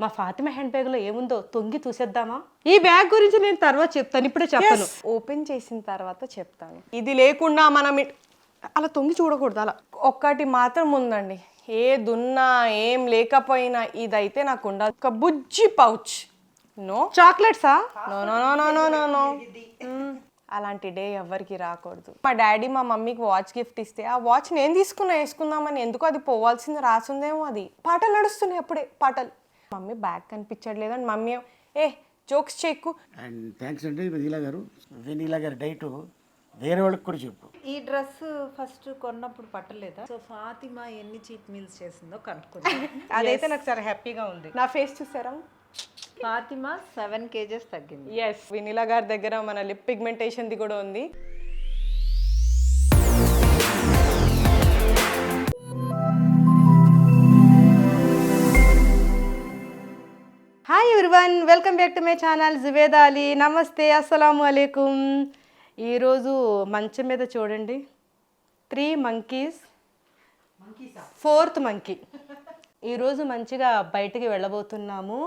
మా ఫాతిమా హ్యాండ్ బ్యాగ్లో ఏముందో తొంగి చూసేద్దామా? ఈ బ్యాగ్ గురించి నేను తర్వాత చెప్తాను ఇప్పుడే చెప్పను. ఓపెన్ చేసిన తర్వాత చెప్తాను. ఇది లేకుండా మనం అలా తొంగి చూడకూడదు అలా. ఒక్కటి మాత్రం ఉందండి. ఏ దున్నా ఏం లేకపోయినా ఇదైతే నాకు ఉండాలి. ఒక బుజ్జి pouch. No. చాక్లెట్సా? No no no no no no. అలాంటి డే ఎవ్వరికి రాకూడదు. మా డాడీ మా మమ్మీకి వాచ్ గిఫ్ట్ ఇస్తే ఆ వాచ్ నేను తీసుకున్నా వేసుకుందామని ఎందుకు అది పోవాల్సింది రాసుందేమో అది. పాటలు నడుస్తున్నాయి అప్పుడే పాటలు. మమ్మీ బ్యాగ్ కనిపించట్లేదు అని మమ్మీ ఏం, జోక్స్ చేయకు. అండ్ థ్యాంక్స్ అండి వెనీలా గారు. వెనీలా గారి డైట్ వేరే వాళ్ళకి కూడా చెప్పు. ఈ డ్రెస్ ఫస్ట్ కొన్నప్పుడు పట్టలేదా? సో ఫాతిమా ఎన్ని చీట్ మీల్స్ చేసిందో కనుక్కుంది. అదైతే నాకు చాలా హ్యాపీగా ఉంది. నా ఫేస్ చూసారా? ఫాతిమా సెవెన్ కేజెస్ తగ్గింది. ఎస్ వినీలా గారి దగ్గర మన లిప్ పిగ్మెంటేషన్ది కూడా ఉంది. Everyone welcome back to my channel Juveda Ali నమస్తే అస్సలాము అలైకుం ఈరోజు మంచం మీద చూడండి. త్రీ మంకీస్ ఫోర్త్ మంకీ ఈరోజు మంచిగా బయటికి వెళ్ళబోతున్నాము.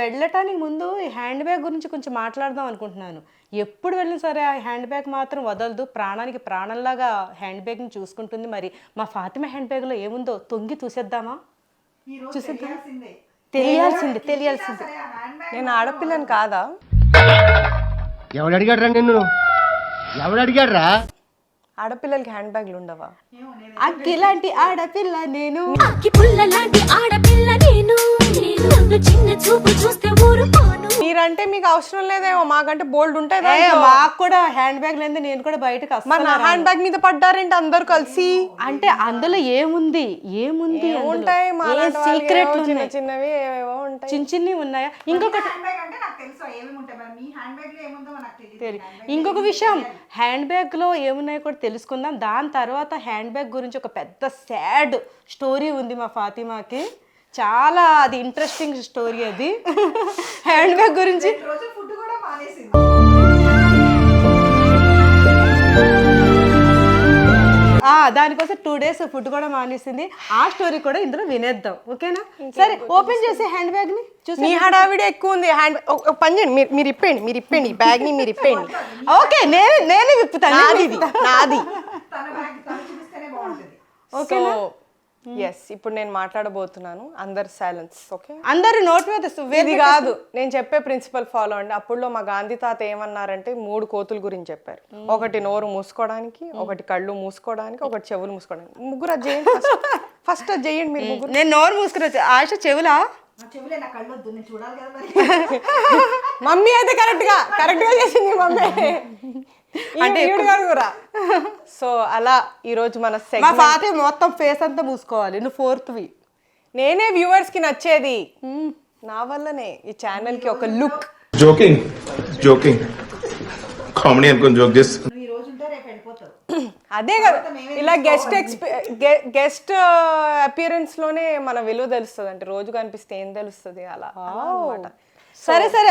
వెళ్ళటానికి ముందు ఈ హ్యాండ్ బ్యాగ్ గురించి కొంచెం మాట్లాడదాం అనుకుంటున్నాను. ఎప్పుడు వెళ్ళినా సరే ఆ హ్యాండ్ బ్యాగ్ మాత్రం వదలదు. ప్రాణానికి ప్రాణంలాగా హ్యాండ్ బ్యాగ్ని చూసుకుంటుంది మరి. మా ఫాతిమా హ్యాండ్ బ్యాగ్లో ఏముందో తొంగి చూసేద్దామా? చూసేద్దాం తెలియాల్సింది తెలియాల్సింది. నేను ఆడపిల్లని కాదా? ఎవడు అడిగాడ్రా నిన్ను? ఎవడు అడిగాడ్రా? ఆడపిల్లలకి హ్యాండ్ బ్యాగ్లు ఉండవా అగ్గిలాంటి ఆడపిల్ల నేను. అక్కి పుల్ల లాంటి ఆడపిల్ల నేను. నన్ను చిన్న చూపు చూస్తే మీరంటే మీకు అవసరం లేదేమో మాకంటే బోల్డ్ ఉంటాయి దాంట్లో. మాకు కూడా హ్యాండ్ బ్యాగ్ లేదు నేను కూడా బయటకు మరి నా హ్యాండ్ బ్యాగ్ మీద పడ్డారేంటి అందరు కలిసి? అంటే అందులో ఏముంది? ఏముంది? ఉంటాయి మా అలాంటి సీక్రెట్ ఏవో చిన్న చిన్నవి ఏవేవో ఉంటాయి. చిన్న చిన్నవి ఉన్నాయా? ఇంకొకటి హ్యాండ్ బ్యాగ్ అంటే నాకు తెలుసు ఏమేమి ఉంటాయి మరి? మీ హ్యాండ్ బ్యాగ్లో ఏముందో నాకు తెలియదు తెలి- ఇంకొక విషయం హ్యాండ్ బ్యాగ్లో ఏమున్నాయో కూడా తెలుసుకుందాం. దాని తర్వాత హ్యాండ్ బ్యాగ్ గురించి ఒక పెద్ద సాడ్ స్టోరీ ఉంది మా ఫాతిమాకి. చాలా అది ఇంట్రెస్టింగ్ స్టోరీ అది. హ్యాండ్ బ్యాగ్ గురించి రోజు ఫుడ్ కూడా మానేసింది. ఆ దానికోసం టూ డేస్ ఫుడ్ కూడా మానేసింది. ఆ స్టోరీ కూడా ఇందులో వినేద్దాం. ఓకేనా? సరే ఓపెన్ చేసి హ్యాండ్ బ్యాగ్ని చూసి మీ హడావిడి ఎక్కువ ఉంది. హ్యాండ్ పని చేయండి. మీరు మీరు ఇప్పండి మీరు ఇప్పండి బ్యాగ్ని మీరు ఇప్పండి ఓకే నేను నేనే విప్పుతాను. నాది. నాది. ఎస్ ఇప్పుడు నేను మాట్లాడబోతున్నాను. అందరు సైలెన్స్ ఓకే అందరూ నోట్ మీద ఇది కాదు. నేను చెప్పే ప్రిన్సిపల్ ఫాలో అండి. అప్పుడులో మా గాంధీ తాత ఏమన్నారంటే మూడు కోతుల గురించి చెప్పారు. ఒకటి నోరు మూసుకోవడానికి ఒకటి కళ్ళు మూసుకోవడానికి ఒకటి చెవులు మూసుకోవడానికి. ముగ్గురు అది చేయండి ఫస్ట్ అది చేయండి మీరు ముగ్గురు. నేను నోరు మూసుకుని ఆశ చెవులా? నా చెవులే నా కళ్ళు వద్దు నేను చూడాలి కదా మరి. మమ్మీ అయితే కరెక్ట్గా కరెక్ట్గా చేసింది మమ్మీ. అంటే కూడా. సో అలా ఈ రోజు మన మా ఫాతి మొత్తం ఫేస్ అంతా మూసుకోవాలి నువ్వు ఫోర్త్ వి నేనే వ్యూవర్స్కి నచ్చేది. నా వల్లనే ఈ ఛానల్కి ఒక లుక్ జోకింగ్ జోకింగ్ కామెడీ అనుకుని జోక్ చేస్తా అదే కదా ఇలా గెస్ట్ గెస్ట్ అపియరెన్స్లోనే మన విలువ తెలుస్తుంది అంటే రోజు కనిపిస్తే ఏం తెలుస్తుంది అలా అన్నమాట. సరే సరే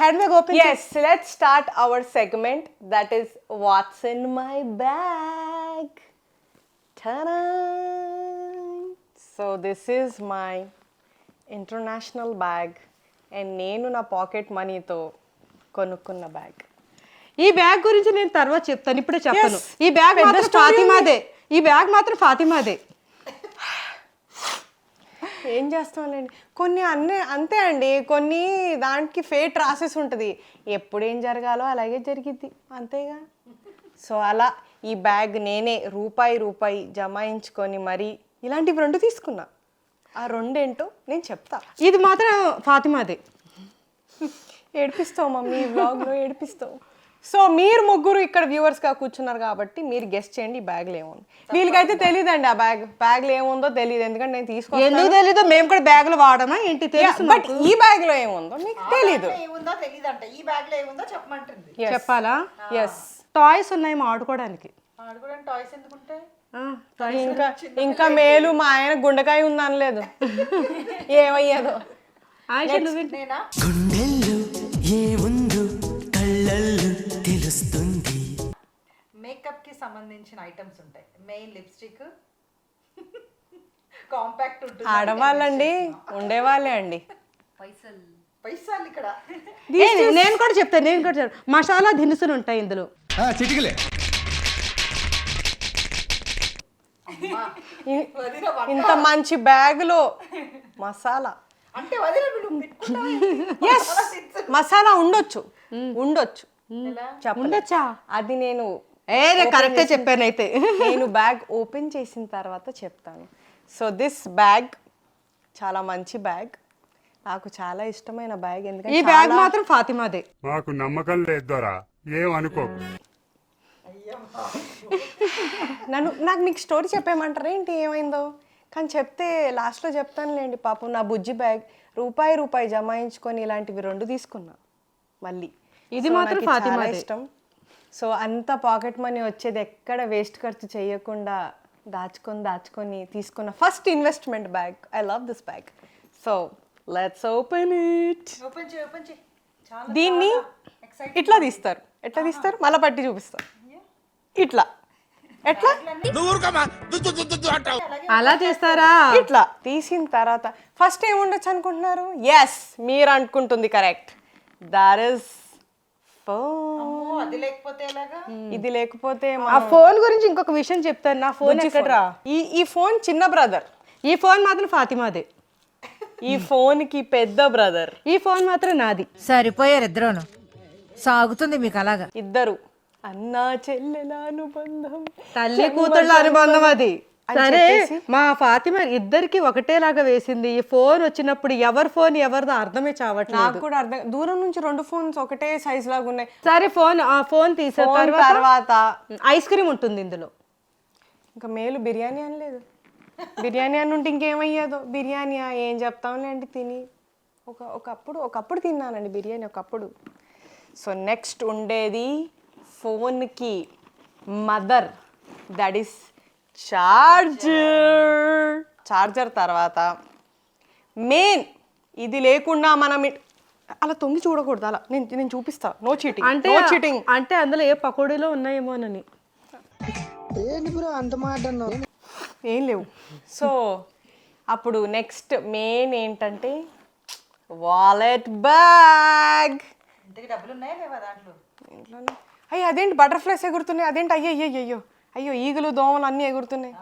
hand bag open yes let's start our segment that is what's in my bag so this is my international bag and నేను నా పాకెట్ మనీతో కొనుక్కున్న బ్యాగ్ ఈ బ్యాగ్ గురించి నేను తర్వాత చెప్తాను ఇప్పుడే చెప్పను. Yes. ఈ బ్యాగ్ మాత్రం ఫాతిమాదే. ఈ బ్యాగ్ మాత్రం ఫాతిమాదే. ఏం చేస్తాంలేండి? కొన్ని అన్నీ అంతే అండి. కొన్ని దానికి ఫేట్ రాసేసి ఉంటుంది. ఎప్పుడు ఏం జరగాలో అలాగే జరిగిద్ది. అంతేగా? సో అలా ఈ బ్యాగ్ నేనే రూపాయి రూపాయి జమాయించుకొని మరి ఇలాంటివి రెండు తీసుకున్నా. ఆ రెండేంటో నేను చెప్తా. ఇది మాత్రం ఫాతిమాదే. ఏడిపిస్తావు మమ్మీ? ఈ వ్లాగ్లో ఏడిపిస్తావు. సో మీరు ముగ్గురు ఇక్కడ వ్యూవర్స్గా కూర్చున్నారు కాబట్టి మీరు గెస్ట్ చేయండి ఈ బ్యాగ్లో ఏముంది? వీళ్ళకైతే తెలియదండి ఆ బ్యాగ్ బ్యాగ్లో ఏముందో తెలియదు ఎందుకంటే నేను తీసుకొస్తాను. ఎందుకు తెలీదు? మేము కూడా బ్యాగులు వాడమా? ఏంటి? తెలుసు బట్ ఈ బ్యాగ్లో ఏముందో మీకు తెలీదు. ఏముందో తెలియదు అంట ఈ బ్యాగ్లో ఏముందో చెప్పమంటుంది. చెప్పాలా? ఎస్ టాయ్స్ ఉన్నాయి మా ఆడుకోవడానికి. టాయ్స్. ఇంకా ఇంకా మేలు మా ఆయన గుండెకాయ ఉంది అనలేదు ఏమయ్యేదో గుండెల్లో ఏముందో కళ్ళల్లో తెలుస్తుంది. మేకప్కి సంబంధించిన ఐటమ్స్ ఉంటాయి. మెయిన్ లిప్స్టిక్ కాంపాక్ట్ ఉంటుంది. ఆడవాళ్ళండి ఉండేవాళ్ళే అండి. పైసలు. ఇక్కడ. ఏ, నేను కూడా చెప్తాను నేను కూడా చెప్తాను మసాలా దినుసులు ఉంటాయి ఇందులో. చిటికలే. ఇంత మంచి బ్యాగులో మసాలా. మసాలా ఉండొచ్చు. ఉండొచ్చు. ఉండొచ్చా? అది నేను ఏ నేను కరెక్టే చెప్పాను అయితే. నేను బ్యాగ్ ఓపెన్ చేసిన తర్వాత చెప్తాను. సో దిస్ బ్యాగ్ చాలా మంచి బ్యాగ్. నాకు చాలా ఇష్టమైన బ్యాగ్. ఈ ఎందుకంటే బ్యాగ్ చాలా- మాత్రం ఫాతిమాదే. మాకు నమ్మకం లేదు దొరా. ఏం అనుకోకు నన్ను నాకు మీకు స్టోరీ చెప్పేయమంటారా ఏంటి? ఏమైందో? కానీ చెప్తే లాస్ట్లో చెప్తానులేండి. పాపం నా బుజ్జి బ్యాగ్ రూపాయి రూపాయి జమాయించుకొని ఇలాంటివి రెండు తీసుకున్నా. మళ్ళీ. ఇది మాత్రం ఫాతిమాదే. ఇష్టం. సో అంత పాకెట్ మనీ వచ్చేది ఎక్కడ వేస్ట్ ఖర్చు చేయకుండా దాచుకొని దాచుకొని తీసుకున్న first investment bag. I love this bag so let's open it open చేయి ఓపెన్ చేయి. చాలా దీన్ని ఇట్లా తీస్తారు. ఎట్లా తీస్తారు? మళ్ళీ పట్టి చూపిస్తారు ఇట్లా. ఎట్లా? అలా చేస్తారా? ఇట్లా. తీసిన తర్వాత ఫస్ట్ ఏముండొచ్చు అనుకుంటున్నారు? ఎస్ మీరు అనుకుంటుంది కరెక్ట్ దార్ ఇస్ ఫోన్. అది లేకపోతే ఎలాగా? ఇది లేకపోతే ఆ ఫోన్ గురించి ఇంకొక విషయం చెప్తాను. నా ఫోన్ ఎక్కడరా? ఈ ఈ ఫోన్ చిన్న బ్రదర్. ఈ ఫోన్ మాత్రం ఫాతిమాదే. ఈ ఫోన్కి పెద్ద బ్రదర్. ఈ ఫోన్ మాత్రం నాది. సరిపోయారు ఇద్దరును. సాగుతుంది మీకు అలాగా. ఇద్దరు. అన్నా చెల్లెల అనుబంధం. తల్లి కూతుళ్ళ అనుబంధం అది. సరే. మా ఫాతిమా ఇద్దరికి ఒకటేలాగా వేసింది. ఈ ఫోన్ వచ్చినప్పుడు ఎవరి ఫోన్ ఎవరిదో అర్థమే చావట్లేదు. నాకు కూడా అర్థం దూరం నుంచి రెండు ఫోన్స్ ఒకటే సైజ్ లాగా ఉన్నాయి. సరే ఫోన్ ఆ ఫోన్ తీసే తర్వాత ఐస్ క్రీమ్ ఉంటుంది ఇందులో. ఇంకా మేలు బిర్యానీ అనలేదు. బిర్యానీ అని ఉంటే ఇంకేమయ్యేదో. బిర్యానీ ఏం చెప్తాంలేండి తిని. ఒక ఒకప్పుడు ఒకప్పుడు తిన్నానండి బిర్యానీ ఒకప్పుడు. సో నెక్స్ట్ ఉండేది ఫోన్కి mother that is charger charger తర్వాత. మెయిన్ ఇది లేకుండా మనం అలా తొంగి చూడకూడదు అలా. నేను నేను చూపిస్తా. నో చీటింగ్ అంటే నో చీటింగ్ అంటే అందులో ఏ పకోడీలో ఉన్నాయేమోనని ఏం లేవు. సో అప్పుడు నెక్స్ట్ మెయిన్ ఏంటంటే వాలెట్ బ్యాగ్ డబ్బులు ఉన్నాయా లేవా దాంట్లో? అయ్యో అదేంటి బటర్ఫ్లైస్ ఎగురుతున్నాయి? అదేంటి? అయ్యో అయ్యో అయ్యో. అయ్యో ఈగలు దోమలు అన్నీ ఎగురుతున్నాయి.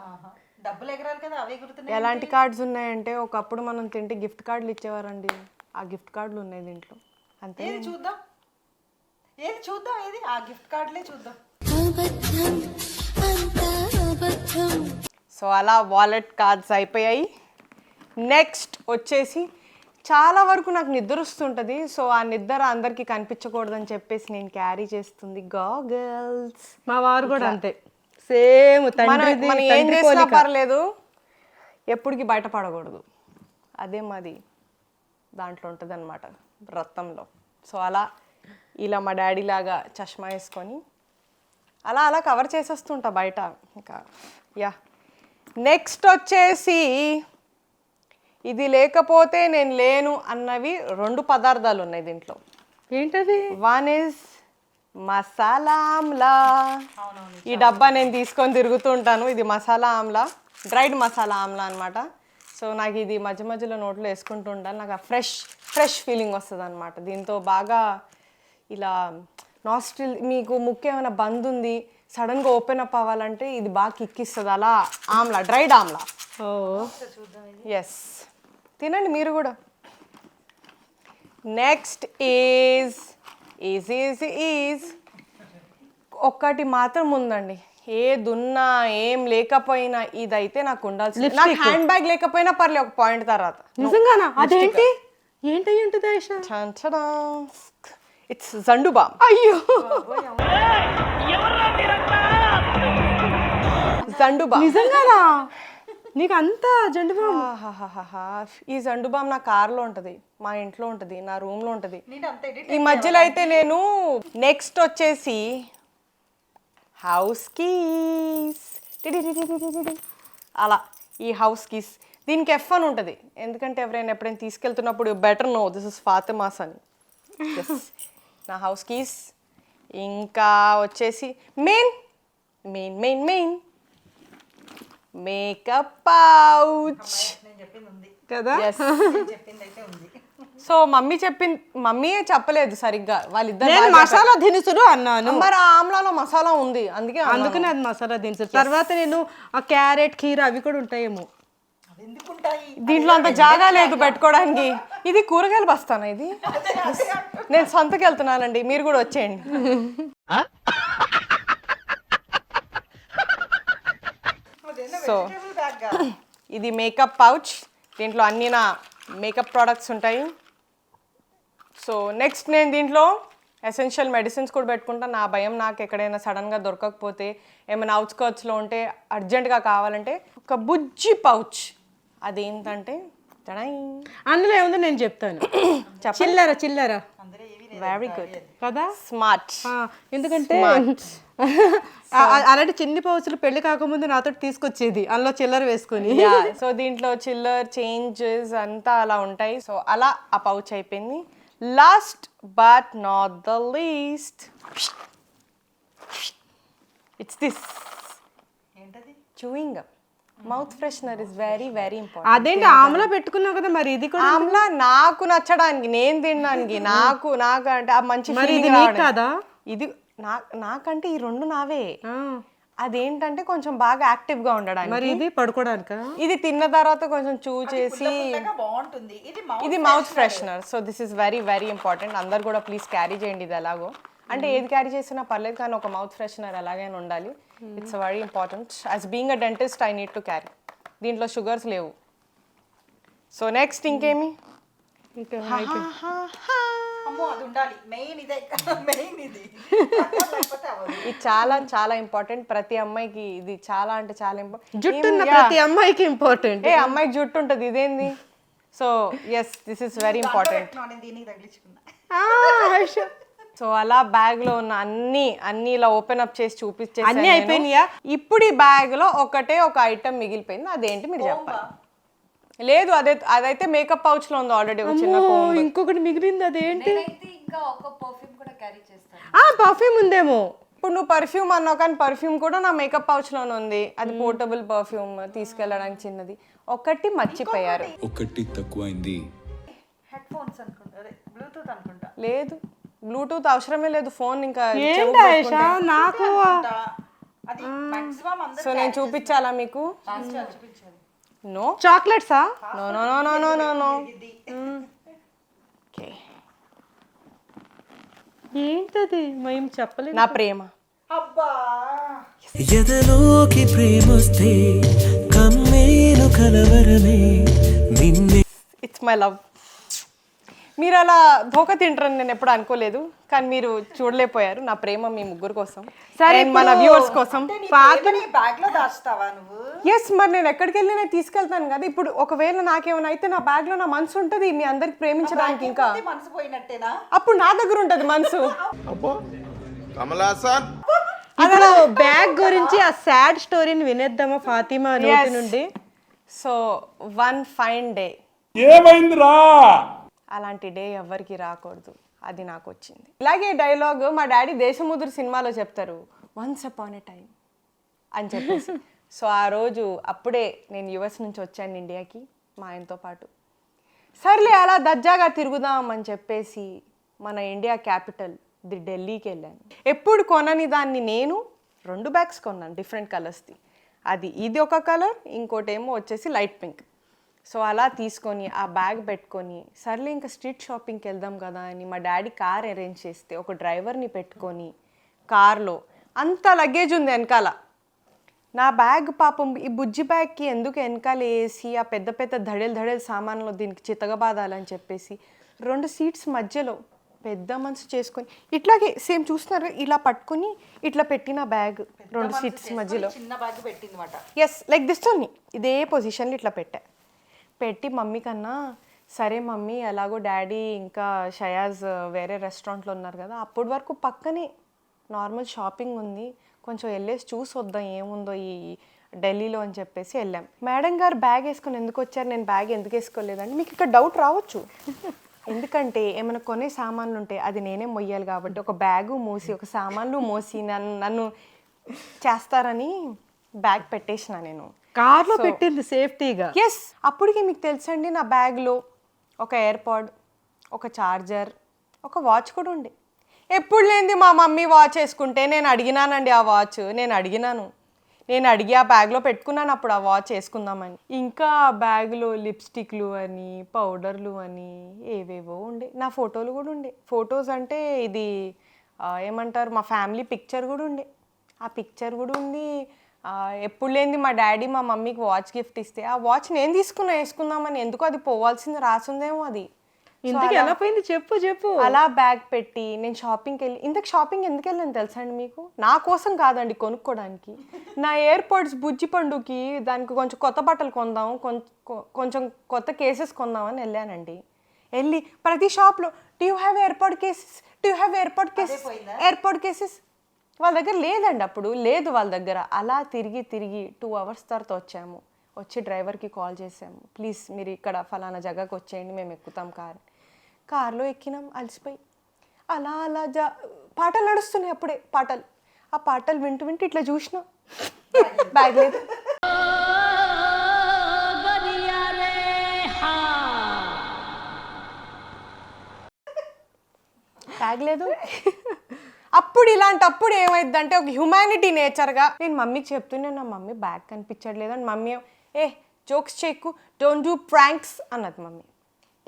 డబ్బులు ఎగరాలి కదా అవి ఎగురుతున్నాయి ఎలాంటి కార్డ్స్ ఉన్నాయంటే ఒకప్పుడు మనం తింటే గిఫ్ట్ కార్డులు ఇచ్చేవారండి. ఆ గిఫ్ట్ కార్డులు ఉన్నాయి దీంట్లో. అంతే ఏది చూద్దాం? ఏది చూద్దాం ఏది ఆ గిఫ్ట్ కార్డులే చూద్దాం. సో అలా వాలెట్ కార్డ్స్ అయిపోయాయి. నెక్స్ట్ వచ్చేసి చాలా వరకు నాకు నిద్ర వస్తుంటుంది. సో ఆ నిద్ర అందరికీ కనిపించకూడదని చెప్పేసి నేను క్యారీ చేస్తుంది గాగల్స్. మా వారు కూడా అంతే. సేమ్ ఏం తండ్రి చేసినా. పర్లేదు ఎప్పటికి బయటపడకూడదు. అదే మాది. దాంట్లో ఉంటుంది అనమాట రక్తంలో సో అలా ఇలా మా డాడీ లాగా చష్మా వేసుకొని అలా అలా కవర్ చేసేస్తుంటా బయట. ఇంకా యా. నెక్స్ట్ వచ్చేసి ఇది లేకపోతే నేను లేను అన్నవి రెండు పదార్థాలు ఉన్నాయి దీంట్లో. ఏంటది? వన్ ఇస్ మసాలా ఆమ్లా ఈ డబ్బా నేను తీసుకొని తిరుగుతూ ఉంటాను. ఇది మసాలా ఆమ్లా డ్రైడ్ మసాలా ఆమ్లా అనమాట సో నాకు ఇది మధ్య మధ్యలో నోట్లో వేసుకుంటూ ఉంటాను నాకు ఆ ఫ్రెష్ ఫ్రెష్ ఫీలింగ్ వస్తుంది అనమాట దీంతో బాగా ఇలా నాస్ట్రిల్ మీకు ముఖ్య ఏమైనా బంద్ ఉంది సడన్గా ఓపెన్ అప్ అవ్వాలంటే ఇది బాగా కిక్కిస్తుంది అలా ఆమ్లా డ్రైడ్ ఆమ్లా. ఓ. ఎస్ తినండి మీరు కూడా. Next is is is is ఒక్కటి మాత్రం ఉందండి. ఏదున్నా ఏం లేకపోయినా ఇదైతే నాకు ఉండాల్సింది. నాకు హ్యాండ్ బ్యాగ్ లేకపోయినా పర్లే ఒక పాయింట్ తర్వాత. నిజంగానా? అదేంటి? ఏంటై ఉంటుంది ఇట్స్ జండు బామ్ అయ్యో! జండు బామ్ నిజంగానా? నీకు అంత జండు బామ్ ఆహాహాహా. ఈ జండు బామ్ నా కార్లో ఉంటుంది మా ఇంట్లో ఉంటుంది నా రూమ్లో ఉంటుంది. ఈ మధ్యలో అయితే నేను నెక్స్ట్ వచ్చేసి హౌస్ కీస్ అలా ఈ హౌస్ కీస్ దీనికి ఎఫ్ అని ఉంటుంది. ఎందుకంటే ఎవరైనా ఎప్పుడైనా తీసుకెళ్తున్నప్పుడు better no this is Fatima's అని. Yes. నా హౌస్ కీస్ ఇంకా వచ్చేసి main main main main makeup pouch కదా? సో మమ్మీ చెప్పింది మమ్మీయే చెప్పలేదు సరిగ్గా. వాళ్ళిద్దరు మసాలా దినుసులు అన్నాను. మరి ఆమ్లాలో మసాలా ఉంది. అందుకే. అందుకనే అది మసాలా దినుసులు తర్వాత నేను ఆ క్యారెట్ కీర అవి కూడా ఉంటాయేమో. దీంట్లో అంత జాగా లేదు పెట్టుకోవడానికి. ఇది కూరగాయలు బస్తానా ఇది? నేను సొంతకి వెళ్తున్నానండి. మీరు కూడా వచ్చేయండి. సో ఇది మేకప్ పౌచ్ దీంట్లో అన్ని నా మేకప్ ప్రోడక్ట్స్ ఉంటాయి. సో నెక్స్ట్ నేను దీంట్లో ఎసెన్షియల్ మెడిసిన్స్ కూడా పెట్టుకుంటా. నా భయం నాకు ఎక్కడైనా సడన్గా దొరకకపోతే ఏమైనా అవుట్స్కర్ట్స్లో ఉంటే అర్జెంటుగా కావాలంటే ఒక బుజ్జి పౌచ్ అదేంటంటే. అందులో ఏముందో నేను చెప్తాను. చిల్లర చిల్లర. వెరీ గుడ్ కదా? స్మార్ట్ ఎందుకంటే అలాంటి చిన్ని పౌచులు పెళ్ళి కాకముందు నాతో తీసుకొచ్చేది. అందులో చిల్లర వేసుకొని. సో దీంట్లో చిల్లర్ చేంజెస్ అంతా అలా ఉంటాయి. సో అలా ఆ పౌచ్ అయిపోయింది. Last but not the least it's this chewing mouth freshener is very very important అదేంటి ఆమ్లా పెట్టుకున్నావు కదా మరి? ఇది కూడా ఆమ్లా నాకు నచ్చడానికి నేను తినడానికి నాకు నాకు అంటే ఆ మంచి మరి ఇది నీకు. కాదా? ఇది నా నాకంటే ఈ రెండు నావే. ఆ, అదేంటంటే కొంచెం బాగా యాక్టివ్గా ఉండడానికి. మరి ఇది పడుకోవడానికా ఇది తిన్న తర్వాత కొంచెం చూ చేసి బాగుంటుంది. ఇది ఇది mouth freshener so this is very very important అందరు కూడా ప్లీజ్ క్యారీ చేయండి ఇది ఎలాగో. అంటే ఏది క్యారీ చేసినా పర్లేదు కానీ ఒక మౌత్ ఫ్రెషనర్ ఎలాగైనా ఉండాలి. It's very important as being a dentist I need to carry దీంట్లో షుగర్స్ లేవు. సో నెక్స్ట్ ఇంకేమి? ఇంకా అమ్మో అది ఉండాలి. మెయిన్ ఇదే. మెయిన్ ఇది. లేకపోతే అవ్వదు. ఇది చాలా చాలా ఇంపార్టెంట్ ప్రతి అమ్మాయికి ఇది చాలా అంటే చాలా ఇంపార్టెంట్ జుట్టు ప్రతి అమ్మాయికి ఇంపార్టెంట్ ఏ అమ్మాయికి జుట్టు ఉంటుంది. ఇదేంది? So yes this is very important నేను దీనికి తగిలించుకున్నా. సో అలా బ్యాగ్లో ఉన్న అన్ని అన్ని ఇలా ఓపెన్ అప్ చేసి చూపించేసి అన్నీ అయిపోయినాయా? ఇప్పుడు ఈ బ్యాగ్లో ఒకటే ఒక ఐటమ్ మిగిలిపోయింది. అదేంటి మీరు చెప్పాలి? లేదు అదే అదైతే మేకప్ పౌచ్లో ఉంది ఆల్రెడీ ఒక చిన్న comb. ఇంకొకటి మిగిలింది అదేంటి? ఆ పర్ఫ్యూమ్ ఉందేమో. ఇప్పుడు నువ్వు పర్ఫ్యూమ్ అన్నావు కానీ పర్ఫ్యూమ్ కూడా నా మేకప్ పౌచ్లోనే ఉంది. అది పోర్టబుల్ పర్ఫ్యూమ్ తీసుకెళ్ళడానికి చిన్నది. ఒకటి మర్చిపోయారు. ఒకటి తక్కువైంది. హెడ్ ఫోన్స్ అనుకుంటా. అదే బ్లూటూత్ అనుకుంటా. లేదు. బ్లూటూత్ అవసరమే లేదు ఫోన్ ఇంకా ఏంటి ఆయేషా? నాకు అది మాక్సిమం అందరూ సో నేను చూపించాలా మీకు? No చాక్లెట్సా no no no no no no okay ఏంటది? మేము చెప్పలేదు. నా ప్రేమ. అబ్బా. ఎదలోకి ప్రేమొస్తే కమ్మేను కలవరమే నిన్నే ఇట్స్ మై లవ్ మీరు అలా ధోక తింటారని నేను ఎప్పుడు అనుకోలేదు కానీ మీరు చూడలేకపోయారు నా ప్రేమ మీ ముగ్గురు కోసం. సరే, మన వ్యూవర్స్ కోసం. ఫాతిని బ్యాగ్లో దాచుతావా నువ్వు? ఎస్ మరి నేను ఎక్కడికి వెళ్ళి నేను తీసుకెళ్తాను కదా. ఇప్పుడు ఒకవేళ నాకేమైనా అయితే నా బ్యాగ్లో నా మనసు ఉంటుంది మీ అందరికి ప్రేమించడానికి ఇంకా. పోతే మనసు పోయినట్టేనా? అప్పుడు నా దగ్గర ఉంటుంది మనసు. కమలాసన్ ఇప్పుడు బ్యాగ్ గురించి ఆ సాడ్ స్టోరీని వినేద్దామా ఫాతిమా నోటి నుండి? సో వన్ ఫైన్ డే అలాంటి డే ఎవరికి రాకూడదు. అది నాకు వచ్చింది ఇలాగే డైలాగ్ మా డాడీ దేశముదురు సినిమాలో చెప్తారు వన్స్ అపాన్ ఎ టైం అని చెప్పేసి. సో ఆ రోజు అప్పుడే నేను యుఎస్ నుంచి వచ్చాను ఇండియాకి మా ఆయనతో పాటు. సర్లే అలా దర్జాగా తిరుగుదాం అని చెప్పేసి మన ఇండియా క్యాపిటల్ ది ఢిల్లీకి వెళ్ళాను. ఎప్పుడు కొనని దాన్ని నేను రెండు బ్యాగ్స్ కొన్నాను డిఫరెంట్ కలర్స్ది. అది ఇది ఒక కలర్ ఇంకోటేమో వచ్చేసి లైట్ పింక్. సో అలా తీసుకొని ఆ బ్యాగ్ పెట్టుకొని సర్లే ఇంకా స్ట్రీట్ షాపింగ్కి వెళ్దాం కదా అని మా డాడీ కార్ అరేంజ్ చేస్తే ఒక డ్రైవర్ని పెట్టుకొని కార్లో అంత లగేజ్ ఉంది వెనకాల. నా బ్యాగ్ పాపం ఈ బుజ్జి బ్యాగ్కి ఎందుకు వెనకాల వేసి ఆ పెద్ద పెద్ద ధడేలు ధడేలు సామాన్లు దీనికి చితగబాదాలని చెప్పేసి రెండు సీట్స్ మధ్యలో పెద్ద మనసు చేసుకొని ఇట్లాగే సేమ్ చూస్తున్నారు ఇలా పట్టుకొని ఇట్లా పెట్టిన బ్యాగ్ రెండు సీట్స్ మధ్యలో. చిన్న బ్యాగ్ పెట్టింది ఎస్ లైక్ దిస్ తోని ఇదే పొజిషన్లో ఇట్లా పెట్టా. పెట్టి మమ్మీ కన్నా సరే మమ్మీ ఎలాగో డాడీ ఇంకా షయాజ్ వేరే రెస్టారెంట్లో ఉన్నారు కదా అప్పటి వరకు పక్కనే నార్మల్ షాపింగ్ ఉంది. కొంచెం వెళ్ళేసి చూసి వద్దాం ఏముందో ఈ ఢిల్లీలో అని చెప్పేసి వెళ్ళాం. మేడం గారు బ్యాగ్ వేసుకొని ఎందుకు వచ్చారు? నేను బ్యాగ్ ఎందుకు వేసుకోలేదండి? మీకు ఇక్కడ డౌట్ రావచ్చు. ఎందుకంటే ఏమైనా కొనే సామాన్లు ఉంటే అది నేనే మొయ్యాలి కాబట్టి ఒక బ్యాగు మోసి ఒక సామాన్లు మోసి నన్ను నన్ను చేస్తారని బ్యాగ్ పెట్టేసిన నేను. కార్లో పెట్టింది సేఫ్టీగా. ఎస్ అప్పటికి మీకు తెలుసండి నా బ్యాగ్లో ఒక ఎయిర్పాడ్ ఒక చార్జర్ ఒక వాచ్ కూడా ఉండే ఎప్పుడు లేనిది మా మమ్మీ వాచ్ వేసుకుంటే నేను అడిగినానండి ఆ వాచ్ నేను అడిగినాను. నేను అడిగి ఆ బ్యాగ్లో పెట్టుకున్నాను అప్పుడు ఆ వాచ్ వేసుకుందామని. ఇంకా ఆ బ్యాగ్లో లిప్స్టిక్లు అని పౌడర్లు అని ఏవేవో ఉండే. నా ఫోటోలు కూడా ఉండే. ఫొటోస్ అంటే ఇది ఏమంటారు మా ఫ్యామిలీ పిక్చర్ కూడా ఉండే. ఆ పిక్చర్ కూడా ఉంది. ఎప్పుడు లేనిది మా డాడీ మా మమ్మీకి వాచ్ గిఫ్ట్ ఇస్తే ఆ వాచ్ నేను తీసుకున్నా వేసుకుందామని ఎందుకు అది పోవాల్సింది రాసుందేమో అది. ఇంతకు ఎలా పోయింది? చెప్పు చెప్పు. అలా బ్యాగ్ పెట్టి నేను షాపింగ్కి వెళ్ళి ఇంతకు షాపింగ్ ఎందుకు వెళ్ళాను తెలుసా అండి మీకు? నా కోసం కాదండి కొనుక్కోవడానికి నా ఎయిర్పోర్ట్స్ బుజ్జి పండుకి దానికి కొంచెం కొత్త బట్టలు కొందాం కొంచెం కొత్త కేసెస్ కొందామని వెళ్ళానండి. వెళ్ళి ప్రతి షాప్లో do you have airport cases do you have airport cases airport cases వాళ్ళ దగ్గర లేదండి అప్పుడు. లేదు వాళ్ళ దగ్గర. అలా తిరిగి తిరిగి టూ అవర్స్ తర్వాత వచ్చాము. వచ్చి డ్రైవర్కి కాల్ చేసాము. ప్లీజ్ మీరు ఇక్కడ ఫలానా జగకు వచ్చేయండి మేము ఎక్కుతాం కార్. కార్లో ఎక్కినాం అలసిపోయి. అలా అలా జా పాటలు నడుస్తున్నాయి అప్పుడే పాటలు. ఆ పాటలు వింటూ వింటూ ఇట్లా చూసినాం. బ్యాగ్ లేదు. బ్యాగ్ లేదు. అప్పుడు ఇలాంటప్పుడు ఏమైందంటే ఒక హ్యుమానిటీ నేచర్గా నేను మమ్మీకి చెప్తూనే నా మమ్మీ బ్యాగ్ కనిపించట్లేదు అని మమ్మీ ఏ జోక్స్ చేయకు డోంట్ డూ ప్రాంక్స్ అన్నది మమ్మీ.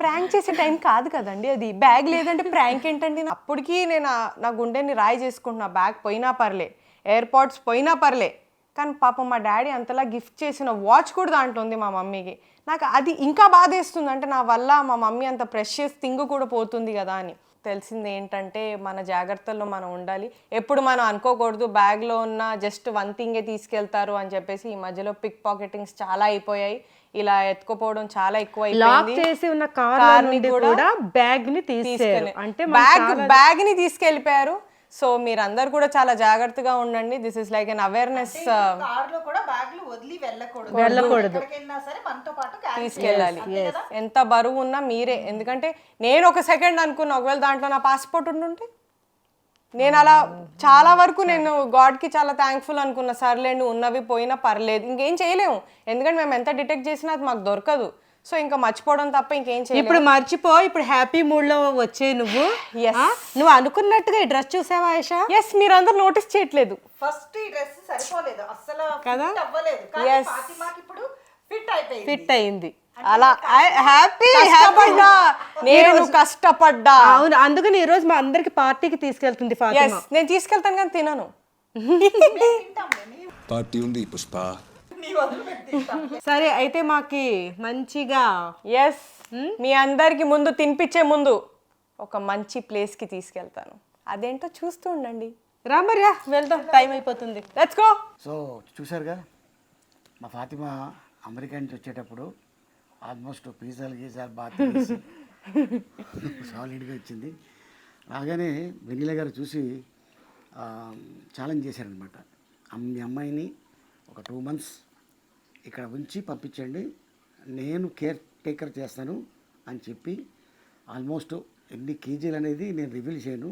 ప్రాంక్ చేసే టైం కాదు కదండి అది. బ్యాగ్ లేదంటే ప్రాంక్ ఏంటండి? అప్పటికి నేను నా గుండెని రాయి చేసుకుంటున్నా బ్యాగ్ పోయినా పర్లే ఎయిర్పాడ్స్ పోయినా పర్లే. కానీ పాపం మా డాడీ అంతలా గిఫ్ట్ చేసిన వాచ్ కూడా దాంట్లో ఉంది మా మమ్మీకి. నాకు అది ఇంకా బాధేస్తుంది అంటే నా వల్ల మా మమ్మీ అంత ప్రెషియస్ థింగ్ కూడా పోతుంది కదా అని. తెలిసింది ఏంటంటే మన జాగ్రత్తల్లో మనం ఉండాలి. ఎప్పుడు మనం అనుకోకూడదు బ్యాగ్లో ఉన్న జస్ట్ వన్ థింగే తీసుకెళ్తారు అని చెప్పేసి ఈ మధ్యలో పిక్ పాకెటింగ్స్ చాలా అయిపోయాయి. ఇలా ఎత్తుకోపోవడం చాలా ఎక్కువ లాక్ చేసి ఉన్న కార్ కూడా బ్యాగ్ని తీసుకెళ్ళి అంటే బ్యాగ్ బ్యాగ్ని తీసుకెళ్ళిపోయారు. సో మీరందరూ కూడా చాలా జాగ్రత్తగా ఉండండి. This is like an awareness కార్లో కూడా బ్యాగ్లు వదిలి వెళ్ళకూడదు. వెళ్ళకూడదు. ఎక్కడికి వెళ్ళినా సరే మనతో పాటు carry తీసుకెళ్ళాలి? ఎంత బరువు ఉన్నా మీరే. ఎందుకంటే నేను ఒక సెకండ్ అనుకున్నా ఒకవేళ దాంట్లో నా పాస్పోర్ట్ ఉండుంటే. నేను అలా చాలా వరకు నేను గాడ్కి చాలా థ్యాంక్ఫుల్ అనుకున్నా. సర్లేండి ఉన్నవి పోయినా పర్లేదు. ఇంకేం చేయలేము. ఎందుకంటే మేము ఎంత డిటెక్ట్ చేసినా అది మాకు దొరకదు. సో ఇంకా మర్చిపోవడం తప్ప ఇంకేం చేయలేము. ఇప్పుడు మర్చిపో ఇప్పుడు హ్యాపీ మూడ్లో వచ్చే నువ్వు? నువ్వు అనుకున్నట్టుగా ఈ డ్రెస్ చూసావా ఆయిషా? ఎస్ మీరందరూ నోటీస్ చేయట్లేదు. ఫస్ట్ ఈ డ్రెస్ సరిపోలేదు. అస్సలు కదా? ఇప్పుడు ఫిట్ అయిపోయింది. ఫిట్ అయింది. అలా. హ్యాపీ కష్టపడ్డా? నేను కష్టపడ్డా. అవును అందుకని ఈ రోజు మా అందరికి పార్టీకి తీసుకెళ్తుంది ఫాతిమా. నేను తీసుకెళ్తాను కానీ తినను. పార్టీ ఉంది పుష్ప. సరే అయితే మాకి మంచిగా ఎస్ మీ అందరికి ముందు తినిపించే ముందు ఒక మంచి ప్లేస్కి తీసుకెళ్తాను. అదేంటో చూస్తూ ఉండండి. రా మరి రా, వెళ్దాం టైం అయిపోతుంది. లెట్స్ గో సో చూశారుగా? మా ఫాతిమా అమెరికా నుంచి వచ్చేటప్పుడు ఆల్మోస్ట్ పిజ్జాలు గీజాలు బాగా సాలిడ్గా వచ్చింది. రాగానే వెన్నెల గారు చూసి ఛాలెంజ్ చేశారనమాట మీ అమ్మాయిని ఒక టూ మంత్స్ ఇక్కడ ఉంచి పంపించండి. నేను కేర్ టేకర్ చేస్తాను అని చెప్పి ఆల్మోస్ట్ ఎన్ని కేజీలు అనేది నేను రివీల్ చేయను.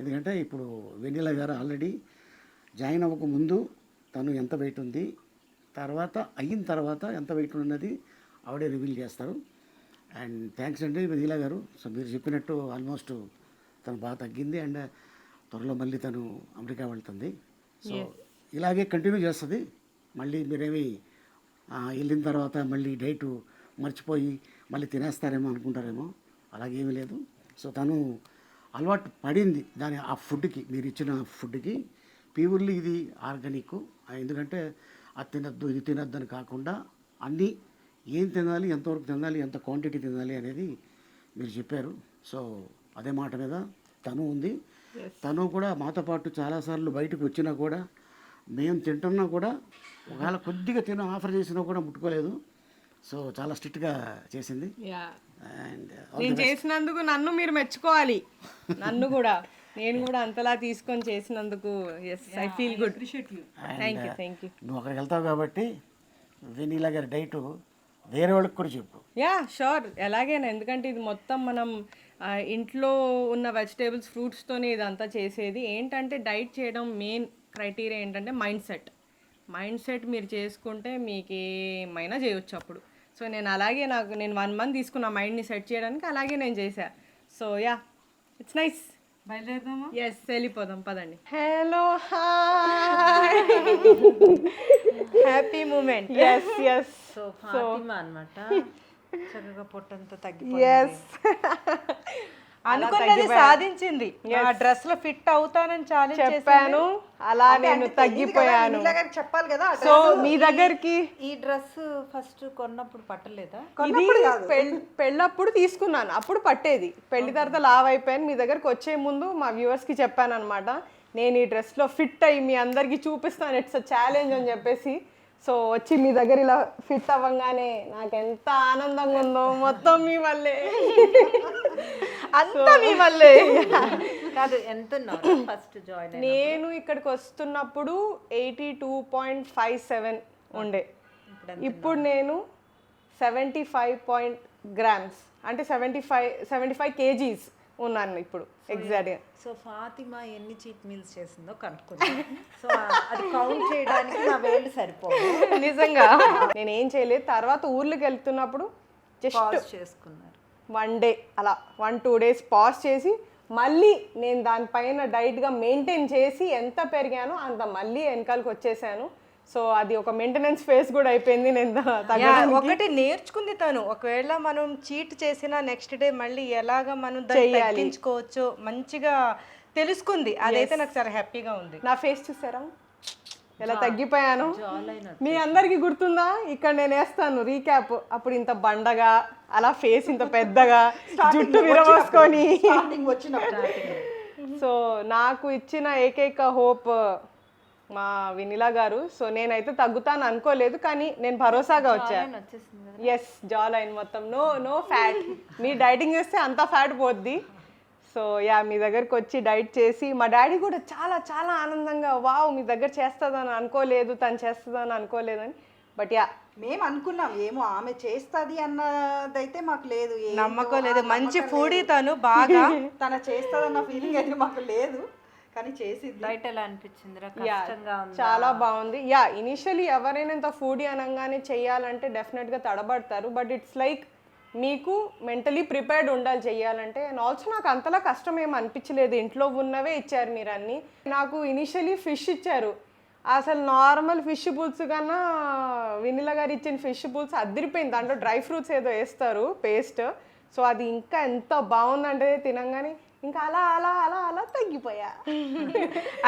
ఎందుకంటే ఇప్పుడు వెన్నెల గారు ఆల్రెడీ జాయిన్ అవ్వక ముందు తను ఎంత వెయిట్ ఉంది తర్వాత అయిన తర్వాత ఎంత వెయిట్ ఉన్నది ఆవిడే రివీల్ చేస్తారు. అండ్ థ్యాంక్స్ అండి వెన్నెల గారు. సో మీరు చెప్పినట్టు ఆల్మోస్ట్ తను బాగా తగ్గింది అండ్ త్వరలో మళ్ళీ తను అమెరికా వెళ్తుంది. సో ఇలాగే కంటిన్యూ చేస్తుంది. మళ్ళీ మీరేమి వెళ్ళిన తర్వాత మళ్ళీ డైట్ మర్చిపోయి మళ్ళీ తినేస్తారేమో అనుకుంటారేమో. అలాగేమీ లేదు. సో తను అలవాటు పడింది దాని ఆ ఫుడ్కి మీరు ఇచ్చిన ఫుడ్కి. ప్యూర్లీ ఇది ఆర్గానిక్. ఎందుకంటే అది తినద్దు ఇది తినద్దు అని కాకుండా అన్నీ ఏం తినాలి ఎంతవరకు తినాలి ఎంత క్వాంటిటీ తినాలి అనేది మీరు చెప్పారు. సో అదే మాట మీద తను ఉంది. తను కూడా మాతో పాటు చాలాసార్లు బయటకు వచ్చినా కూడా మేము తింటున్నా కూడా ఒకవేళ కొద్దిగా తిన ఆఫర్ చేసినా కూడా ముట్టుకోలేదు. సో చాలా స్ట్రిక్ట్గా చేసింది. అండ్ నేను చేసినందుకు నన్ను మీరు మెచ్చుకోవాలి. నన్ను కూడా. నేను కూడా అంతలా తీసుకొని చేసినందుకు yes I feel good thank you thank you నువ్వు అక్కడికి వెళ్తావు కాబట్టి వెనీలా గారి డైట్ వేరే వాళ్ళకి కూడా చెప్పు. యా షూర్ ఎలాగైనా ఎందుకంటే ఇది మొత్తం మనం ఇంట్లో ఉన్న వెజిటేబుల్స్ ఫ్రూట్స్తోనే ఇదంతా చేసేది. ఏంటంటే డైట్ చేయడం మెయిన్ క్రైటీరియా ఏంటంటే మైండ్ సెట్. మైండ్ సెట్ మీరు చేసుకుంటే మీకు ఏమైనా చేయొచ్చు అప్పుడు. సో నేను అలాగే నాకు నేను వన్ మంత్ తీసుకున్న మైండ్ని సెట్ చేయడానికి అలాగే నేను చేశా. So ya it's nice. బయలుదేరదామా? Yes వెళ్ళిపోదాం పదండి. Hello hi happy moment yes yes so Fatima అన్నమాట. చక్కగా పొట్టంతా తగ్గిపోయింది. ఎస్ అనుకున్నది సాధించింది. ఆ డ్రెస్లో ఫిట్ అవుతానని ఛాలెంజ్ చెప్పాను. అలా నేను తగ్గిపోయాను. చెప్పాలి కదా సో మీ దగ్గరికి ఈ డ్రెస్ ఫస్ట్ కొన్నప్పుడు పట్టలేదా? ఇది పెళ్- పెళ్ళప్పుడు తీసుకున్నాను. అప్పుడు పట్టేది. పెళ్ళి తర్వాత లావ్ అయిపోయాను. మీ దగ్గరకు వచ్చే ముందు మా వ్యూవర్స్కి చెప్పాను అనమాట నేను ఈ డ్రెస్లో ఫిట్ అయ్యి మీ అందరికీ చూపిస్తాను. ఇట్స్ ఛాలెంజ్ అని చెప్పేసి సో వచ్చి మీ దగ్గర ఇలా ఫిట్ అవ్వగానే నాకు ఎంత ఆనందంగా ఉందో మొత్తం మీ వల్లే. అంతా మీ వల్లే. కాదు ఎంత ఫస్ట్ జాయిన్ నేను ఇక్కడికి వస్తున్నప్పుడు eighty two point five seven ఉండే. ఇప్పుడు నేను సెవెంటీ ఫైవ్ పాయింట్ గ్రామ్స్ అంటే seventy five seventy five kgs ఉన్నాను ఇప్పుడు ఎగ్జాక్ట్గా సో ఫాతిమా ఎన్ని చీట్ మీల్స్ చేసిందో కనుక్కున్నాను సో అది కౌంట్ చేయడానికి నా వేళ్ళు సరిపోవు. నిజంగా. నేను ఏం చేయలేదు. తర్వాత ఊర్లోకి వెళ్తున్నప్పుడు జస్ట్ చేసుకున్నారు. వన్ డే అలా వన్ టూ డేస్ పాజ్ చేసి మళ్ళీ నేను దానిపైన డైట్గా మెయింటైన్ చేసి ఎంత పెరిగానో అంత మళ్ళీ వెనకాలకి వచ్చేసాను. సో అది ఒక మెయింటెనెన్స్ ఫేస్ కూడా అయిపోయింది నేను. ఒకటి నేర్చుకుంది తను. ఒకవేళ మనం చీట్ చేసిన నెక్స్ట్ డే మళ్ళీ ఎలాగ మనం. తగ్గించుకోవచ్చో మంచిగా తెలుసుకుంది. అదైతే నాకు చాలా హ్యాపీగా ఉంది. నా ఫేస్ చూసారా? ఎలా తగ్గిపోయాను? మీ అందరికి గుర్తుందా? ఇక్కడ నేను వేస్తాను రీక్యాప్ అప్పుడు ఇంత బండగా అలా ఫేస్ ఇంత పెద్దగా జుట్టు విరవోసుకొని సో నాకు ఇచ్చిన ఏకైక హోప్ మా వినిలా గారు. సో నేనైతే తగ్గుతాను అనుకోలేదు కానీ నేను భరోసాగా వచ్చా. వచ్చేసింది ఎస్ జా లైన్ మొత్తం. నో నో ఫ్యాట్ మీ డైటింగ్ చేస్తే అంత ఫ్యాట్ పోద్ది. సో యా మీ దగ్గరికి వచ్చి డైట్ చేసి మా డాడీ కూడా చాలా చాలా ఆనందంగా వావ్ మీ దగ్గర చేస్తుందని అనుకోలేదు తను చేస్తుందని అనుకోలేదని. బట్ యా మేము అనుకున్నాం ఏమో ఆమె చేస్తుంది అన్నదైతే మాకు లేదు నమ్మకం లేదు. మంచి ఫుడీ. తను బాగా. తన చేస్తుందన్న ఫీలింగ్ అయితే మాకు లేదు. కానీ చేసింది ఎలా అనిపించింది చాలా బాగుంది. యా ఇనిషియలీ ఎవరైనా ఇంత ఫుడీ అనగానే చేయాలంటే డెఫినెట్గా తడబడతారు. బట్ ఇట్స్ లైక్ మీకు మెంటలీ ప్రిపేర్డ్ ఉండాలి చెయ్యాలంటే. అండ్ ఆల్సో నాకు అంతలా కష్టం ఏం అనిపించలేదు. ఇంట్లో ఉన్నవే ఇచ్చారు మీరు అన్ని. నాకు ఇనిషియలీ ఫిష్ ఇచ్చారు. అసలు నార్మల్ ఫిష్ పులుసు కన్నా వినిలా గారు ఇచ్చిన ఫిష్ పులుసు అదిరిపోయింది. దాంట్లో డ్రై ఫ్రూట్స్ ఏదో వేస్తారు పేస్ట్. సో అది ఇంకా ఎంత బాగుందంటే తినంగానే ఇంకా అలా అలా అలా అలా తగ్గిపోయా.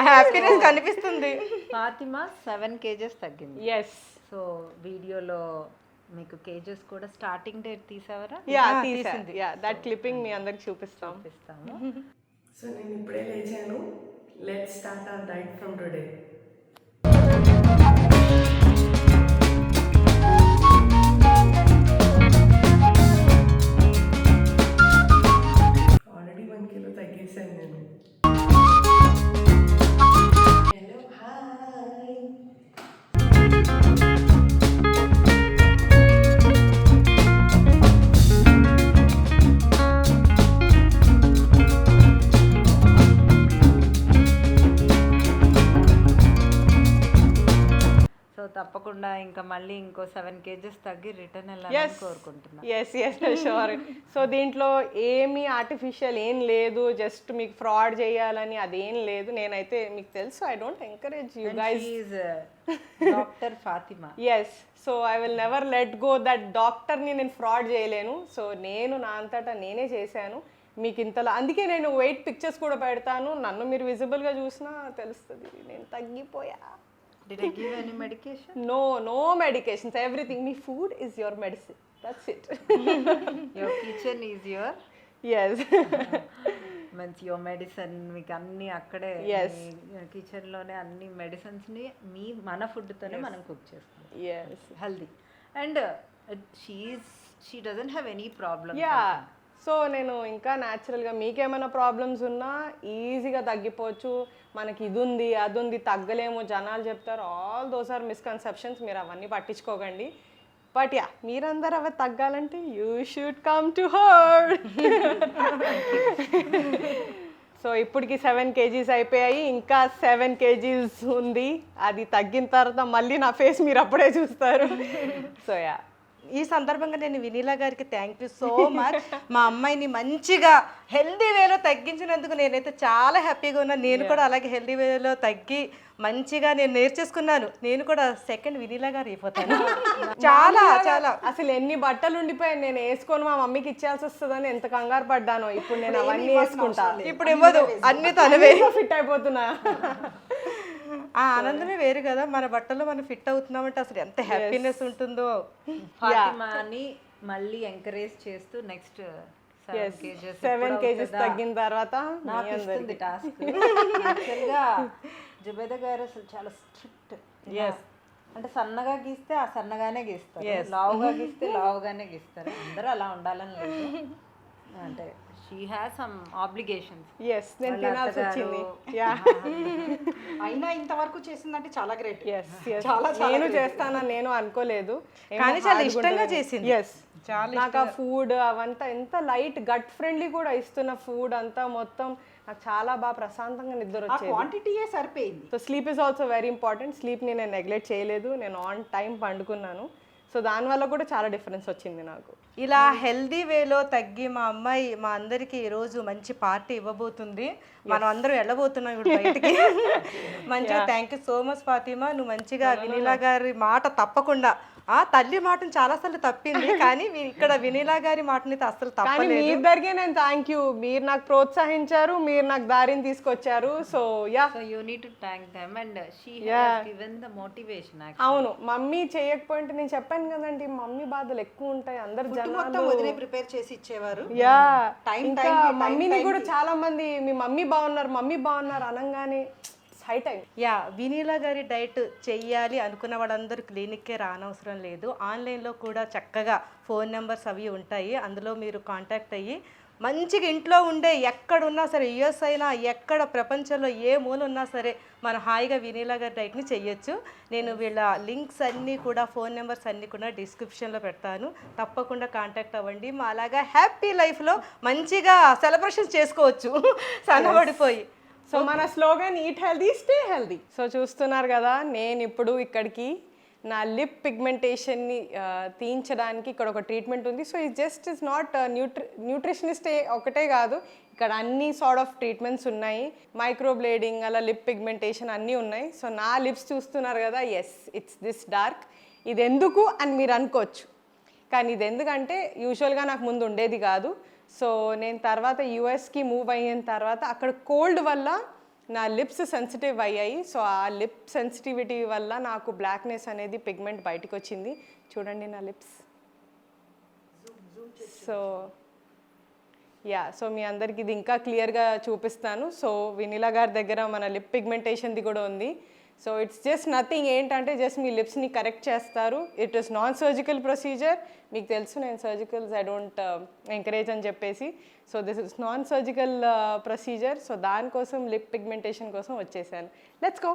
హ్యాపీనెస్ కనిపిస్తుంది. ఫాతిమా సెవెన్ కేజెస్ తగ్గింది. ఎస్ సో వీడియోలో మీకు కేజెస్ కూడా స్టార్టింగ్ డేట్ తీసావరా? యా తీసింది. యా దట్ క్లిప్పింగ్ మీ అందరికి చూపిస్తాం. చూపిస్తాము. సో నేను ఇప్పుడే లేచాను. Let start our diet from today ఇంకో సెవెన్ కేజెస్ తగ్గి రిటర్న్ వెళ్ళాలని కోరుకుంటున్నాను ఎస్ ఎస్ షూర్ సో దీంట్లో ఏమీ ఆర్టిఫిషియల్ ఏం లేదు. జస్ట్ మీకు ఫ్రాడ్ చేయాలని అదేం లేదు. నేనైతే మీకు తెలుసు I don't encourage you guys doctor Fatima yes so I will never let go that డాక్టర్ని నేను ఫ్రాడ్ చేయలేను. సో నేను నా అంతటా నేనే చేశాను. మీకు ఇంతలా అందుకే నేను వెయిట్ పిక్చర్స్ కూడా పెడతాను. నన్ను మీరు విజిబుల్గా చూసినా తెలుస్తుంది. నేను తగ్గిపోయా. Did I give any medication no no medications everything me food is your medicine that's it your kitchen is your yes మంచి యువర్ మెడిసిన్ మీకు అన్ని అక్కడే Yes. కిచెన్లోనే అన్ని మెడిసిన్స్ని మీ మన ఫుడ్ తోనే మనం కుక్ చేస్తాం. Healthy and she's she doesn't have any problem ya so నేను ఇంకా న్యాచురల్గా మీకేమైనా ప్రాబ్లమ్స్ ఉన్నా ఈజీగా తగ్గిపోవచ్చు. మనకి ఇది ఉంది అది ఉంది తగ్గలేము జనాలు చెప్తారు. ఆల్ దోస్ ఆర్ మిస్కన్సెప్షన్స్ మీరు అవన్నీ పట్టించుకోకండి. బట్ యా మీరందరూ అవి తగ్గాలంటే you should come to her so ఇప్పటికి సెవెన్ కేజీస్ అయిపోయాయి. ఇంకా సెవెన్ కేజీస్ ఉంది. అది తగ్గిన తర్వాత మళ్ళీ నా ఫేస్ మీరు అప్పుడే చూస్తారు. సో యా ఈ సందర్భంగా నేను వినీలా గారికి థ్యాంక్ యూ సో మచ్ మా అమ్మాయిని మంచిగా హెల్దీ వేలో తగ్గించినందుకు నేనైతే చాలా హ్యాపీగా ఉన్నాను నేను కూడా అలాగే హెల్దీ వేలో తగ్గి మంచిగా నేను నేర్చేసుకున్నాను. నేను కూడా సెకండ్ వినీలా గారు అయిపోతాను. చాలా చాలా. అసలు ఎన్ని బట్టలు ఉండిపోయాయి. నేను వేసుకొని మా మమ్మీకి ఇచ్చేయాల్సి వస్తుందని ఎంత కంగారు పడ్డానో. ఇప్పుడు నేను అవన్నీ వేసుకుంటా. ఇప్పుడు ఇవ్వదు. అన్ని తనవే. ఫిట్ అయిపోతున్నా. ఆ ఆనందమే వేరు కదా. మన బట్టల్లో మనం ఫిట్ అవుతున్నామంటే అసలు ఎంత హ్యాపీనెస్ ఉంటుందో. ఫాతిమాని మళ్ళీ ఎంకరేజ్ చేస్తూ next seven kgs seven kgs తగ్గిన తర్వాత నాకు ఇస్తుంది టాస్క్ యాక్చువల్గా జుబేద గారు అసలు చాలా స్ట్రిక్ట్ అంటే సన్నగా గీస్తే ఆ సన్నగానే గీస్తారు. లావుగా గీస్తే లావుగానే గీస్తారు. అందరూ అలా ఉండాలని లేదు. అంటే she has some obligations yes నేను తినాల్సి వచ్చింది. యా అయినా ఇంతవరకు చేసిందంటే చాలా గ్రేట్ ఎస్ ఎస్ నేను చేస్తానని నేను అనుకోలేదు. కానీ చాలా ఇష్టంగా చేసింది. ఎస్ చాలా నాకు ఆ ఫుడ్ అవంతా ఎంత లైట్ గట్ ఫ్రెండ్లీ కూడా ఇస్తున్న ఫుడ్ అంతా మొత్తం నాకు చాలా బాగా ప్రశాంతంగా నిద్ర వచ్చేది. క్వాంటిటీయే సరిపోయింది. So sleep is also very important స్లీప్ని నేను నెగ్లెక్ట్ చేయలేదు. నేను ఆన్ టైం పండుకున్నాను. సో దానివల్ల కూడా చాలా డిఫరెన్స్ వచ్చింది నాకు. ఇలా హెల్దీ వేలో తగ్గి మా అమ్మాయి మా అందరికి ఈరోజు మంచి పార్టీ ఇవ్వబోతుంది. మనం అందరం వెళ్ళబోతున్నాం ఇప్పుడు బయటికి. మంచిగా thank you so much Fatima. నువ్వు మంచిగా వినీలా గారి మాట తప్పకుండా ఆ తల్లి మాటను చాలాసార్లు తప్పింది కానీ వి- ఇక్కడ వినీలా గారి మాటని అస్సలు కానీ మీ తప్పలేదు. ఇద్దరికే నేను థ్యాంక్ యూ మీరు నాకు ప్రోత్సహించారు మీరు నాకు దారిని తీసుకొచ్చారు. So ya so you need to thank them and she has given the motivation అవును మమ్మీ చేయకపోయింటే నేను చెప్పాను కదండి మమ్మీ బాధలు ఎక్కువ ఉంటాయి అందరు మొత్తం జనాలు. వదిలే ప్రిపేర్ చేసి ఇచ్చేవారు. యా Time, ఇంకా time కి, time, మమ్మీని time కూడా కి. చాలా మంది మీ మమ్మీ బాగున్నారు మమ్మీ బాగున్నారు అనగానే హై టైం. యా వినీలా గారి డైట్ చెయ్యాలి అనుకున్న వాళ్ళందరూ క్లినిక్కే రానవసరం లేదు. ఆన్లైన్లో కూడా చక్కగా ఫోన్ నెంబర్స్ అవి ఉంటాయి. అందులో మీరు కాంటాక్ట్ అయ్యి మంచిగా ఇంట్లో ఉండే ఎక్కడున్నా సరే యుఎస్ అయినా ఎక్కడ ప్రపంచంలో ఏ మూల ఉన్నా సరే మనం హాయిగా వినీలా గారి డైట్ని చెయ్యొచ్చు. నేను వీళ్ళ లింక్స్ అన్నీ కూడా ఫోన్ నెంబర్స్ అన్నీ కూడా డిస్క్రిప్షన్లో పెడతాను. తప్పకుండా కాంటాక్ట్ అవ్వండి. మా అలాగా హ్యాపీ లైఫ్లో మంచిగా సెలబ్రేషన్స్ చేసుకోవచ్చు. సన్నబడిపోయి. సో మన slogan eat healthy stay healthy so చూస్తున్నారు కదా నేను ఇప్పుడు ఇక్కడికి నా లిప్ పిగ్మెంటేషన్ని తీయించడానికి ఇక్కడ ఒక ట్రీట్మెంట్ ఉంది. సో ఇది just is not nutri nutritionist ఒకటే కాదు. ఇక్కడ అన్ని సార్ట్ ఆఫ్ ట్రీట్మెంట్స్ ఉన్నాయి. మైక్రోబ్లేడింగ్ అలా లిప్ పిగ్మెంటేషన్ అన్నీ ఉన్నాయి. సో నా లిప్స్ చూస్తున్నారు కదా ఎస్ ఇట్స్ దిస్ డార్క్ ఇది ఎందుకు అని మీరు అనుకోవచ్చు. కానీ ఇది ఎందుకంటే యూజువల్గా నాకు ముందు ఉండేది కాదు. సో నేను తర్వాత యూఎస్కి మూవ్ అయిన తర్వాత అక్కడ కోల్డ్ వల్ల నా లిప్స్ సెన్సిటివ్ అయ్యాయి. సో ఆ లిప్ సెన్సిటివిటీ వల్ల నాకు బ్లాక్నెస్ అనేది పిగ్మెంట్ బయటకు వచ్చింది చూడండి నా లిప్స్ సో యా సో మీ అందరికి ఇది ఇంకా క్లియర్గా చూపిస్తాను. సో వినిలా గారి దగ్గర మన లిప్ పిగ్మెంటేషన్ది కూడా ఉంది. సో ఇట్స్ జస్ట్ నథింగ్ ఏంటంటే జస్ట్ మీ లిప్స్ని కరెక్ట్ చేస్తారు. It is non surgical procedure మీకు తెలుసు నేను సర్జికల్స్ ఐ డోంట్ ఎంకరేజ్ అని చెప్పేసి. So this is non surgical procedure so దానికోసం లిప్ పిగ్మెంటేషన్ కోసం వచ్చేసాను. Let's go